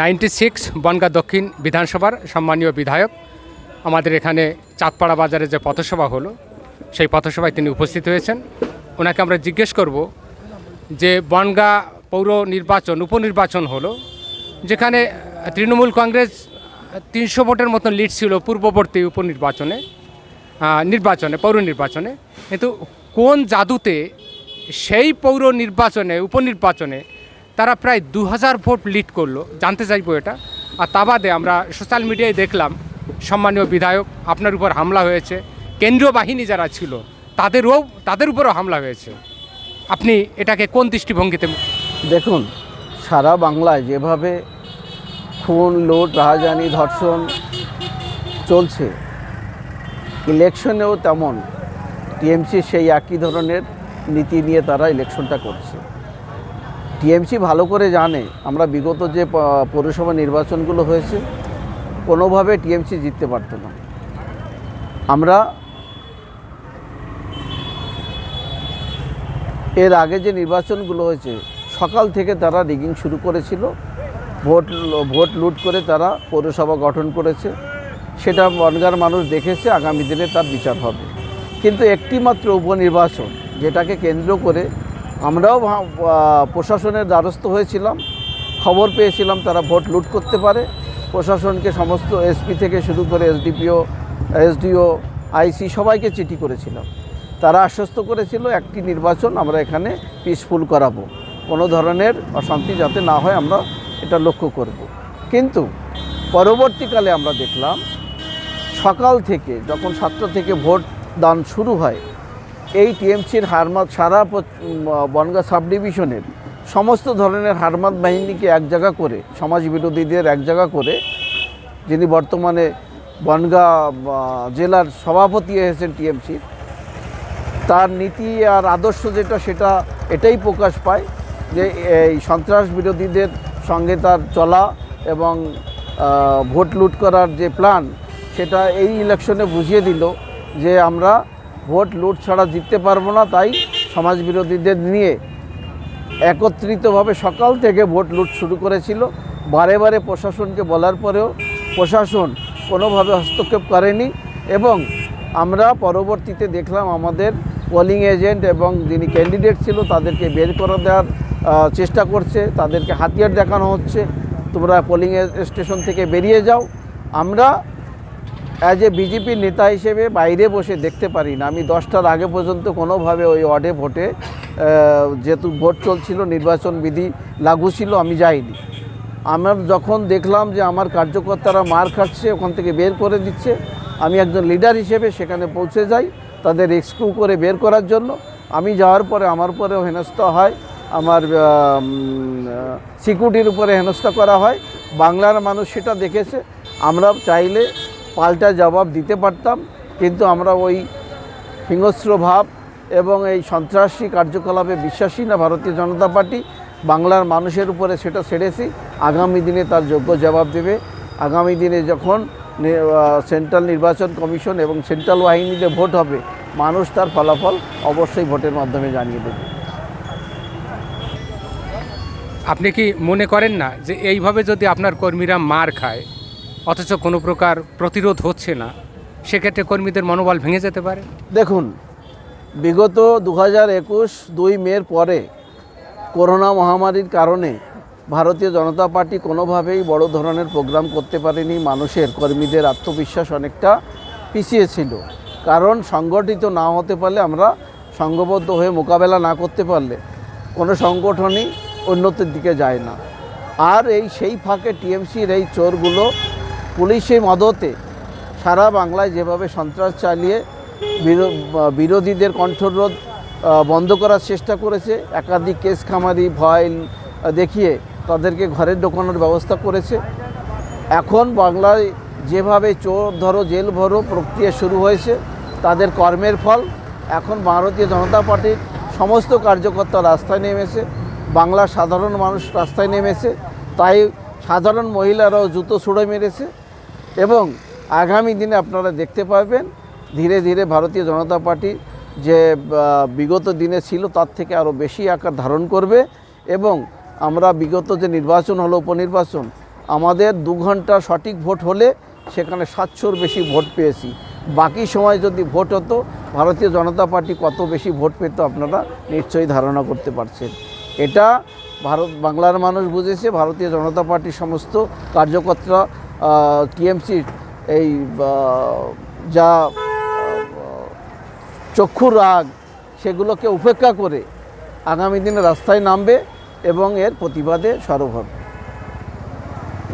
Ninety six Bongaon দক্ষিণ বিধানসভার সম্মানীয় বিধায়ক। আমাদের এখানে চাঁদপাড়া বাজারে যে পথসভা হলো, সেই পথসভায় তিনি উপস্থিত হয়েছেন। ওনাকে আমরা জিজ্ঞেস করব যে বনগা পৌর নির্বাচন, উপনির্বাচন হলো, যেখানে তৃণমূল কংগ্রেস তিনশো ভোটের মতন লিড ছিল পূর্ববর্তী উপনির্বাচনে নির্বাচনে, পৌর নির্বাচনে। কিন্তু কোন জাদুতে সেই পৌর নির্বাচনে, উপনির্বাচনে তারা প্রায় দু হাজার ভোট লিড করল। জানতে চাইব এটা। আর তা বাদে আমরা সোশ্যাল মিডিয়ায় দেখলাম, সম্মানীয় বিধায়ক, আপনার উপর হামলা হয়েছে। কেন্দ্রীয় বাহিনী যারা ছিল, তাদেরও, তাদের উপরও হামলা হয়েছে। আপনি এটাকে কোন দৃষ্টিভঙ্গিতে দেখুন, সারা বাংলায় যেভাবে খুন, লুট, রাহাজানি, ধর্ষণ চলছে, ইলেকশনেও তেমন টিএমসি সেই একই ধরনের নীতি নিয়ে তারা ইলেকশনটা করছে। টিএমসি ভালো করে জানে, আমরা বিগত যে পৌরসভা নির্বাচনগুলো হয়েছে, কোনোভাবে টিএমসি জিততে পারতো না। আমরা এর আগে যে নির্বাচনগুলো হয়েছে, সকাল থেকে তারা রিগিং শুরু করেছিল, ভোট ভোট লুট করে তারা পৌরসভা গঠন করেছে, সেটা বনগার মানুষ দেখেছে, আগামী দিনে তার বিচার হবে। কিন্তু একটিমাত্র উপনির্বাচন, যেটাকে কেন্দ্র করে আমরাও প্রশাসনের দ্বারস্থ হয়েছিলাম। খবর পেয়েছিলাম তারা ভোট লুট করতে পারে। প্রশাসনকে সমস্ত এসপি থেকে শুরু করে এসডিপিও, এসডিও, আইসি সবাইকে চিঠি করেছিলাম। তারা আশ্বস্ত করেছিল, একটি নির্বাচন আমরা এখানে পিসফুল করাবো। কোনো ধরনের অশান্তি যাতে না হয় আমরা এটা লক্ষ্য করব। কিন্তু পরবর্তীকালে আমরা দেখলাম, সকাল থেকে যখন সাতটা থেকে ভোট দান শুরু হয় এই টিএমসির হারমাত সারা বনগাঁ সাব ডিভিশনের সমস্ত ধরনের হারমাত বাহিনীকে এক জায়গা করে সমাজ বিরোধীদের এক জায়গা করে, যিনি বর্তমানে বনগাঁ জেলার সভাপতি হয়েছেন টিএমসির তার নীতি আর আদর্শ যেটা, সেটা এটাই প্রকাশ পায় যে এই সন্ত্রাস বিরোধীদের সঙ্গে তার চলা এবং ভোট লুট করার যে প্ল্যান সেটা এই ইলেকশনে বুঝিয়ে দিল যে আমরা ভোট লুট ছাড়া জিততে পারব না, তাই সমাজ বিরোধীদের নিয়ে একত্রিতভাবে সকাল থেকে ভোট লুট শুরু করেছিল। বারে বারে প্রশাসনকে বলার পরেও প্রশাসন কোনোভাবে হস্তক্ষেপ করেনি এবং আমরা পরবর্তীতে দেখলাম আমাদের পোলিং এজেন্ট এবং যিনি ক্যান্ডিডেট ছিল তাদেরকে বের করে দেওয়ার চেষ্টা করছে, তাদেরকে হাতিয়ার দেখানো হচ্ছে। তোমরা পোলিং স্টেশন থেকে বেরিয়ে যাও। আমরা অ্যাজ এ বিজেপির নেতা হিসেবে বাইরে বসে দেখতে পারি না। আমি দশটার আগে পর্যন্ত কোনোভাবে ওই ওয়ার্ডে ভোটে যেহেতু ভোট চলছিল, নির্বাচন বিধি লাগু ছিল, আমি যাইনি। আমার যখন দেখলাম যে আমার কার্যকর্তারা মার খাচ্ছে, ওখান থেকে বের করে দিচ্ছে, আমি একজন লিডার হিসেবে সেখানে পৌঁছে যাই, তাদের রেস্কিউ করে বের করার জন্য। আমি যাওয়ার পরে, আমার পরেও হেনস্থা হয়, আমার সিকিউরিটির উপরে হেনস্থা করা হয়। বাংলার মানুষ সেটা দেখেছে। আমরা চাইলে পাল্টা জবাব দিতে পারতাম, কিন্তু আমরা ওই হিংস্র ভাব এবং এই সন্ত্রাসী কার্যকলাপে বিশ্বাসী না ভারতীয় জনতা পার্টি, বাংলার মানুষের উপরে সেটা ছেড়েছি। আগামী দিনে তার যোগ্য জবাব দেবে। আগামী দিনে যখন সেন্ট্রাল নির্বাচন কমিশন এবং সেন্ট্রাল বাহিনীতে ভোট হবে, মানুষ তার ফলাফল অবশ্যই ভোটের মাধ্যমে জানিয়ে দেবে। আপনি কি মনে করেন না যে এইভাবে যদি আপনার কর্মীরা মার খায় অথচ কোনো প্রকার প্রতিরোধ হচ্ছে না। সেক্ষেত্রে কর্মীদের মনোবল ভেঙে যেতে পারে। দেখুন, বিগত দু হাজার একুশ দুই মের পরে করোনা মহামারীর কারণে ভারতীয় জনতা পার্টি কোনোভাবেই বড় ধরনের প্রোগ্রাম করতে পারেনি। মানুষের, কর্মীদের আত্মবিশ্বাস অনেকটা পিছিয়ে ছিল। কারণ সংগঠিত না হতে পারলে আমরা সংঘবদ্ধ হয়ে মোকাবেলা না করতে পারলে কোনো সংগঠনই উন্নতির দিকে যায় না। আর এই সেই ফাঁকে টিএমসির এই চোরগুলো পুলিশের মদতে সারা বাংলায় যেভাবে সন্ত্রাস চালিয়ে বিরো- বিরোধীদের কণ্ঠরোধ বন্ধ করার চেষ্টা করেছে, একাধিক কেস খামারি, ভয় দেখিয়ে তাদেরকে ঘরে ঢোকানোর ব্যবস্থা করেছে। এখন বাংলায় যেভাবে চোর ধরো, জেল ভরো প্রক্রিয়া শুরু হয়েছে, তাদের কর্মের ফল। এখন ভারতীয় জনতা পার্টির সমস্ত কার্যকর্তা রাস্তায় নেমেছে, বাংলার সাধারণ মানুষ রাস্তায় নেমেছে, তাই সাধারণ মহিলারাও জুতো ছুঁড়ে মেরেছে। এবং আগামী দিনে আপনারা দেখতে পাবেন ধীরে ধীরে ভারতীয় জনতা পার্টি যে বিগত দিনে ছিল তার থেকে আরও বেশি আকার ধারণ করবে এবং আমরা বিগত যে নির্বাচন হলো, উপনির্বাচন, আমাদের দু ঘণ্টা সঠিক ভোট হলে সেখানে সাতশোর বেশি ভোট পেয়েছি। বাকি সময় যদি ভোট হতো, ভারতীয় জনতা পার্টি কত বেশি ভোট পেত আপনারা নিশ্চয়ই ধারণা করতে পারছেন। এটা ভারত, বাংলার মানুষ বুঝেছে, ভারতীয় জনতা পার্টির সমস্ত কার্যকর্তা টিএমসির এই যা চক্ষু রাগ, সেগুলোকে উপেক্ষা করে আগামী দিনে রাস্তায় নামবে এবং এর প্রতিবাদে সরব হবে।